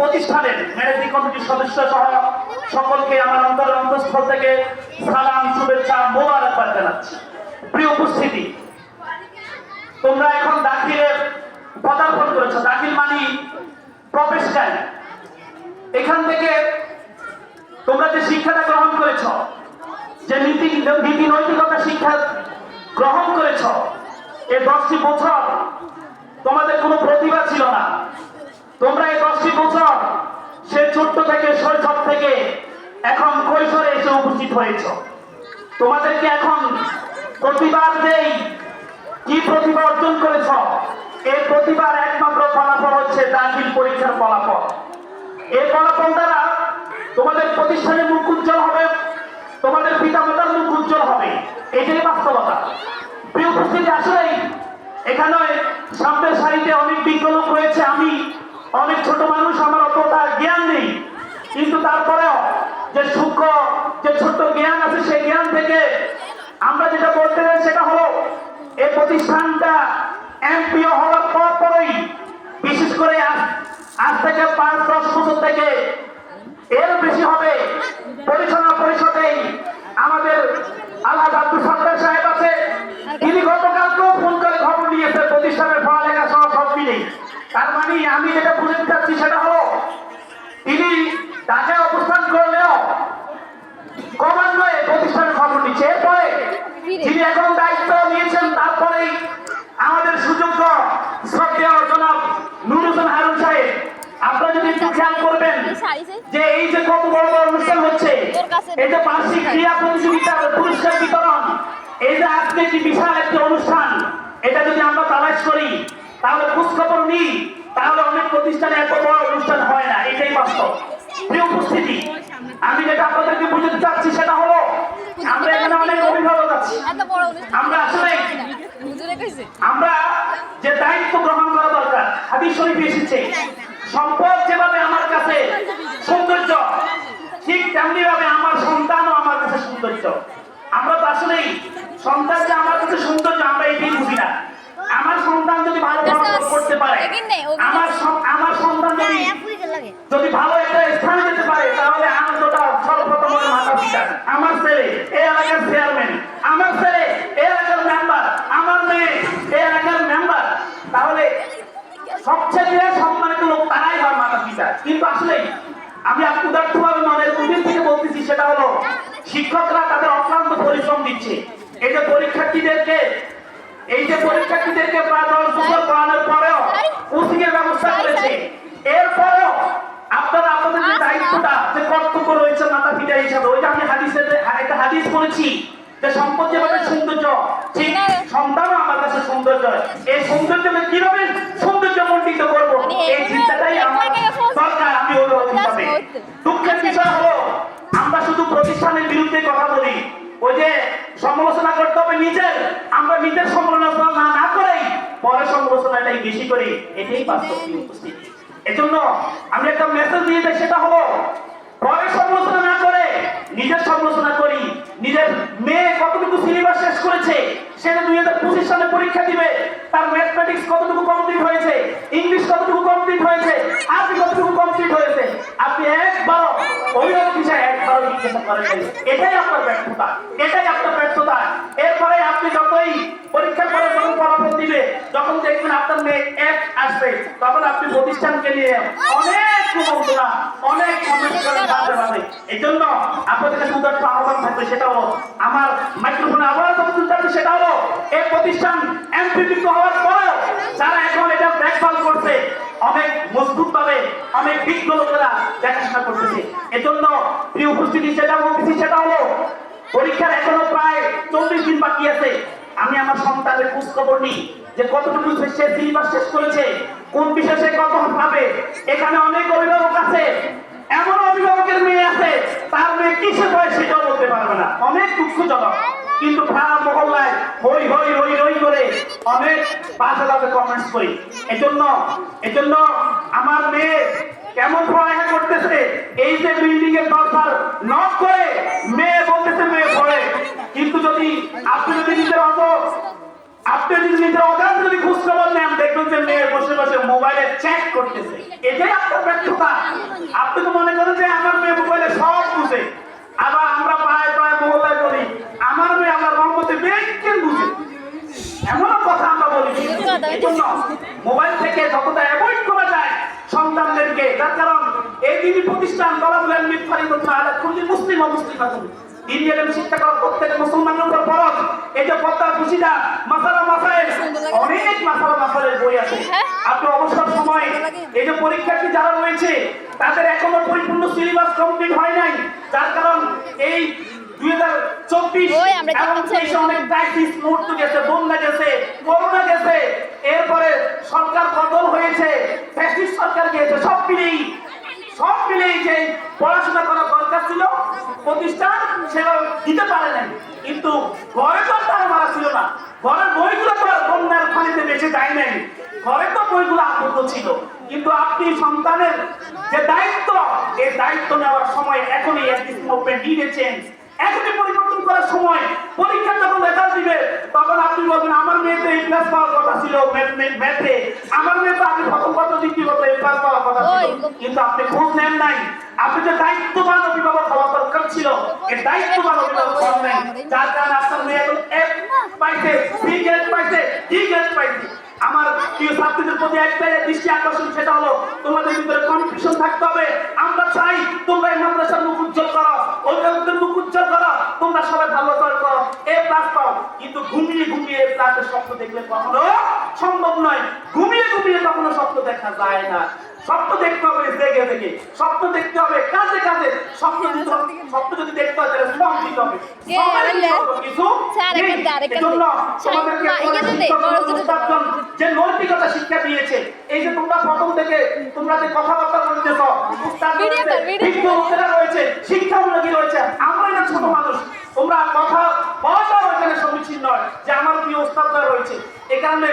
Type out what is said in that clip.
প্রতিষ্ঠানের ম্যানেজিং কমিটির সদস্য সহ সকলকে আমার অন্তরের অন্তঃস্থল থেকে সালাম, শুভেচ্ছা মোবারকবাদ জানাচ্ছি। প্রিয় উপস্থিতি, তোমরা এখন দাখিলের পদার্পণ করেছ। দাখিল মানি প্রবেশকারী এখান থেকে তোমরা যে শিক্ষাটা গ্রহণ করেছ, যে নীতি নীতি নৈতিকতা শিক্ষা গ্রহণ করেছ এই দশটি বছর তোমাদের কোনো প্রতিভা ছিল না। তোমরা এই দশটি বছর সে ছোট্ট থেকে শৈশব থেকে এখন কৈশোরে এসে উপস্থিত হয়েছ। তোমাদেরকে এখন প্রতিবার দেই। কি প্রতিভা অর্জন করেছ? এই প্রতিভার একমাত্র ফলাফল হচ্ছে দাখিল পরীক্ষার ফলাফল। এই ফলাফল দ্বারা তোমাদের প্রতিষ্ঠানের মুখ উজ্জ্বল হবে, তোমাদের পিতামাতার মুখ উজ্জ্বল হবে। এটাই বাস্তবতা। প্রিয় উপস্থিতি, আসলেই এখানে সামনের সারিতে অনেক বিজ্ঞ লোক রয়েছে। আমি অনেক ছোট মানুষ, আমার অতটা জ্ঞান নেই। কিন্তু তারপরেও যে সূক্ষ্ম, যে ছোট্ট জ্ঞান আছে, সেই জ্ঞান থেকে আমরা যেটা বলতে চাই সেটা হলো, এই প্রতিষ্ঠানটা এমপিও হওয়ার পর পরেই বিশেষ করে আজ- থেকে পাঁচ, দশ বছর থেকে এর বেশি হবে। পরিচালনা পরিষদেই আমাদের আল্লাহ আব্দুল সত্তার সাহেব আছে তিনি গতকালকেও ফোন করে খবর নিয়েছে প্রতিষ্ঠানের পড়ালেখা সহ সব মিলে তার মানে আমি যেটা বুঝতে চাচ্ছি সেটা হলো তিনি ঢাকায় অবস্থান করলেও ক্রমান্বয়ে প্রতিষ্ঠানের খবর নিচ্ছে এরপরে যিনি এখন দায়িত্ব নিয়েছেন তারপরেই আমাদের সুযোগ্য শ্রদ্ধেয় জনাব নুর হোসেন হারুন সাহেব আপনারা যদি একটু খেয়াল করবেন যে এই যে কত বড় বড় অনুষ্ঠান হচ্ছে এই যে বার্ষিক ক্রীড়া প্রতিযোগিতার পুরস্কার বিতরণ এই যে আজকে যে বিশাল একটি অনুষ্ঠান এটা যদি আমরা তালাশ করি তাহলে খোঁজখবর নিই তাহলে অনেক প্রতিষ্ঠানে এত বড় অনুষ্ঠান হয় না এটাই বাস্তব। প্রিয় উপস্থিতি আমি যেটা আপনাদেরকে বুঝতে চাচ্ছি সেটা হলো আমরা এখানে অনেক অভিভাবক আছি। আমরা আসলে আমরা যে দায়িত্ব গ্রহণ করা দরকার হাদিস শরীফে এসেছে সম্পদ যেভাবে আমার কাছে সৌন্দর্য ঠিক তেমনি ভাবে আমার সন্তানও আমার কাছে সৌন্দর্য। আমরা তো আসলেই সন্তান যে আমার কাছে সৌন্দর্য আমরা এটাই বুঝি না। আমার সন্তান যদি ভালো পড়াশোনা করতে পারে আমার আমার সন্তান যদি যদি ভালো একটা স্থানে যেতে পারে তাহলে আনন্দটা সর্বপ্রথম হবে মাতা পিতা আমার ছেলে এই এলাকার চেয়ারম্যান আমার ছেলে এই এলাকার মেম্বার আমার মেয়ে এই এলাকার মেম্বার তাহলে সবচেয়ে সম্মানিত লোক তারাই হয় মাতা পিতা কিন্তু আসলে আমি উদার্থভাবে মনের গভীর থেকে বলতেছি সেটা হলো শিক্ষকরা তাদের অক্লান্ত পরিশ্রম দিচ্ছে। এই যে পরীক্ষার্থীদেরকে এই যে পরীক্ষার্থীদেরকে প্রায় দশ বছর পড়ানোর পরেও কোচিং এর ব্যবস্থা করেছে। এরপরেও আপনারা আপনাদের যে দায়িত্বটা যে কর্তব্য রয়েছে মাতা পিতা হিসাবে ওই যে আমি হাদিসের একটা হাদিস বলেছি যে সম্পদ যেভাবে সৌন্দর্য ঠিক সন্তানও আমার কাছে সৌন্দর্য এই সৌন্দর্যকে কীভাবে সৌন্দর্য মণ্ডিত করব এই চিন্তাটাই আমার দুঃখের বিষয় হলো শুধু প্রতিষ্ঠানের বিরুদ্ধে কথা বলি। ওই যে সমালোচনা করতে হবে নিজের আমরা নিজের সমালোচনা না না করেই পরে সমালোচনাটাই বেশি করি। এটাই বাস্তব উপস্থিতি। এজন্য আমি একটা মেসেজ দিয়ে দেয় সেটা হলো পরে সমালোচনা না করে নিজের সমালোচনা করি। নিজের মেয়ে কতটুকু সিলেবাস শেষ করেছে সেটা দুই হাজার পঁচিশ সালে পরীক্ষা দিবে, তার ম্যাথমেটিক্স কতটুকু কমপ্লিট হয়েছে ইংলিশ কতটুকু কমপ্লিট হয়েছে, আরবি কতটুকু কমপ্লিট হয়েছে, আপনি একবারও অভিভাবক হিসেবে একবারও জিজ্ঞাসা করেন এটাই আপনার ব্যর্থতা, এটাই আপনার ব্যর্থতা। এরপরে আপনি যতই পরীক্ষার পরে যখন ফলাফল দিবে, যখন দেখবেন আপনার মেয়ে এক আসবে, তখন আপনি প্রতিষ্ঠানকে নিয়ে অনেক কুমন্ত্রণা অনেক সমস্যা বাঁধতে পারবে এই জন্য আপনাদের কাছে উদার্ত আহ্বান থাকবে সেটা হলো আমার মাইক্রোফোনে আবার যখন চাচ্ছি সেটা হলো এই প্রতিষ্ঠান এমপিপিক হওয়ার পরেও যারা এখন এটা দেখভাল করছে অনেক মজবুত ভাবে অনেক বিজ্ঞ লোকেরা দেখাশোনা করতেছে। এজন্য প্রিয় উপস্থিতি সেটা বলতেছি সেটা হলো পরীক্ষার এখনও প্রায় চল্লিশ দিন বাকি আছে। আমি আমার সন্তানের খোঁজ খবর নিই যে কতটুকু সে সিলেবাস শেষ করেছে কোন বিষয়ে কত পাবে এখানে অনেক অভিভাবক আছে এমন অভিভাবকের মেয়ে আছে তার মেয়ে কিসে বয়স সেটাও বলতে পারবে না অনেক দুঃখজনক। কিন্তু ভাড়া মহল্লায় হই হই হই হই করে অনেক বাজে বাজে কমেন্টস করি। এজন্য এজন্য আমার মেয়ে কেমন পড়ালেখা করতেছে, এই যে বিল্ডিং এর দরকার নক করে মেয়ে বলতেছে মেয়ে পড়ে। কিন্তু যদি আপনি যদি নিজের অত আপনি যদি নিজের অজান্তে যদি খোঁজ খবর দেখবেন যে মেয়ে বসে বসে মোবাইলে চ্যাট করতেছে। এটাই আপনার ব্যর্থতা। আপনি তো মনে করেন যে আমার মেয়ে মোবাইলে সব বুঝে। আবার আমরা পায়ে পায়ে মহল্লায় বলি আমার মেয়ে আমার রহমতে বেশি বুঝে এমনও কথা আমরা বলি মোবাইল থেকে যতটা অ্যাভয়েড করা যায় সন্তানদেরকে তার কারণ এই দিনই প্রতিষ্ঠান তলাবুলেন করতে আলাদা খুবই মুসলিম অমুসলিম আছে দিন শিক্ষা করা প্রত্যেক মুসলমানের উপর ফরজ। এই যে পদ্মার খুশিদা মাসালা মাসাইল, অনেক মাসালা মাসাইলের বই আছে। আপনি অবসর সময় এই যে পরীক্ষার্থী যারা রয়েছে, তাদের এখনও পরিপূর্ণ সিলেবাস কমপ্লিট হয় নাই। যার কারণ এই এরপরে সরকার বদল হয়েছে সরকার গিয়েছে সব মিলেই সব মিলেই যে পড়াশোনা করা দরকার ছিল প্রতিষ্ঠান সেটা দিতে পারে নাই। কিন্তু ঘরে তো তারা মারা ছিল না। ঘরের বইগুলো তো বন্যার পানিতে বেঁচে যায় নাই। ঘরে তো বইগুলো আবদ্ধ ছিল। কিন্তু আপনি সন্তানের যে দায়িত্ব এই দায়িত্ব নেওয়ার সময় এখনই একটি মুভমেন্ট নিয়েছেন এখনই পরিবর্তন করার সময়। পরীক্ষা যখন রেজাল্ট দিবে তখন আপনি বলবেন আমার মেয়ে তো ক্লাস পাওয়ার কথা ছিল ম্যাথে আমার মেয়ে তো আগে প্রথম পত্র দ্বিতীয় এই ক্লাস পাওয়ার কথা ছিল। কিন্তু আপনি খোঁজ নেন নাই। আপনি যে দায়িত্ববান অভিভাবক হওয়া দরকার ছিল এই দায়িত্ববান অভিভাবক হন নাই। যার কারণে আপনার মেয়ে এখন এফ পাইছে সি গ্রেড পাইছে ডি গ্রেড পাইছে। আমার প্রিয় ছাত্রীদের প্রতি একটাই দৃষ্টি আকর্ষণ সেটা হলো তোমাদের ভিতরে কনফিউশন থাকতে হবে আমরা চাই তোমরা এই মাদ্রাসার মুখ উজ্জ্বল করো অভিভাবকদের মুখ উজ্জ্বল করো তোমরা সবাই ভালো করে করো। এ প্লাস পাও। কিন্তু ঘুমিয়ে ঘুমিয়ে এ প্লাসের স্বপ্ন দেখলে কখনো সম্ভব নয়। ঘুমিয়ে ঘুমিয়ে কখনো স্বপ্ন দেখা যায় না। স্বপ্ন দেখতে হবে জেগে জেগে। স্বপ্ন দেখতে হবে কাজে কাজে। স্বপ্ন হবে। স্বপ্ন যদি দেখতে হয় তাহলে শ্রম দিতে হবে। কিছু? যে নৈতিকতা শিক্ষা দিয়েছে। এই যে তোমরা প্রথম থেকে তোমরা যে কথাবার্তা বলতেছ রয়েছে শিক্ষামূলকী রয়েছে আমরা ছোট মানুষ। তোমরা কথা বলাটাও এখানে সমীচীন নয় যে আমার প্রিয় উস্তাদরা রয়েছে? এ কারণে